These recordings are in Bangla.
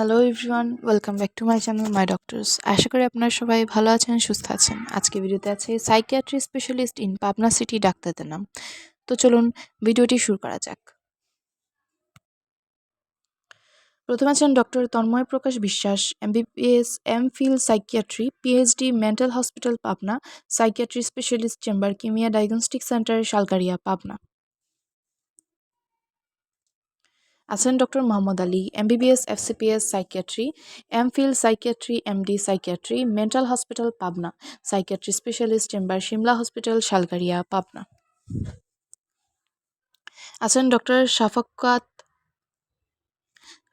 Hello everyone welcome back to my channel my doctors আশা করি আপনারা সবাই ভালো আছেন, সুস্থ আছেন। আজকে ভিডিওতে আছে psychiatry specialist in Pabna city ডাক্তারদের নাম। তো চলুন ভিডিওটি শুরু করা যাক। প্রথমে আছেন doctor Tonmoy Prakash Biswas, MBBS, M Phil psychiatry, PhD, mental hospital, Pabna, psychiatry specialist, chamber, Kimia diagnostic centre Shalgaria Pabna. আছেন doctor Mohammad Ali, MBBS, FCPS, psychiatry, M Phil, psychiatry, MD, psychiatry, mental hospital, Pabna, psychiatry specialist chamber, Simla hospital Shalgaria Pabna. আছেন doctor Shafkat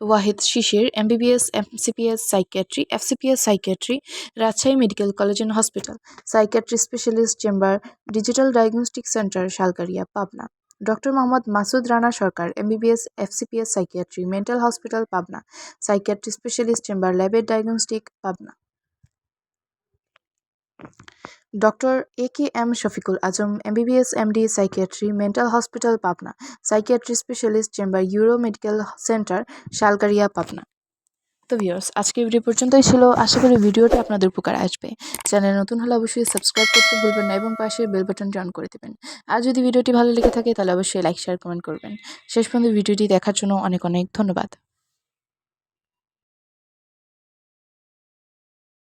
Wahid Shishir, MBBS, MCPS, psychiatry, FCPS, psychiatry, Rajshahi medical college and hospital, psychiatry specialist chamber, digital diagnostic centre Shalgaria Pabna. Doctor Mohammad Masud Rana Sarkar, MBBS, FCPS, psychiatry, mental hospital, Pabna, psychiatry specialist chamber, ল্যাবের diagnostic, Pabna. Doctor A K M Shafiqul Azam, MBBS, MD, psychiatry, mental hospital, Pabna, psychiatry specialist chamber, Euro medical centre Shalgaria Pabna. তো ভিউয়ার্স আজকে ভিডিও পর্যন্তই ছিল। আশা করি ভিডিওটা আপনাদের উপকার আসবে। চ্যানেল নতুন হলে অবশ্যই সাবস্ক্রাইব করতে ভুলবেন না এবং পাশে বেল বাটনটি অন করে দেবেন। আর যদি ভিডিওটি ভালো লেগে থাকে, তাহলে অবশ্যই লাইক শেয়ার কমেন্ট করবেন। শেষ পর্যন্ত ভিডিওটি দেখার জন্য অনেক অনেক ধন্যবাদ।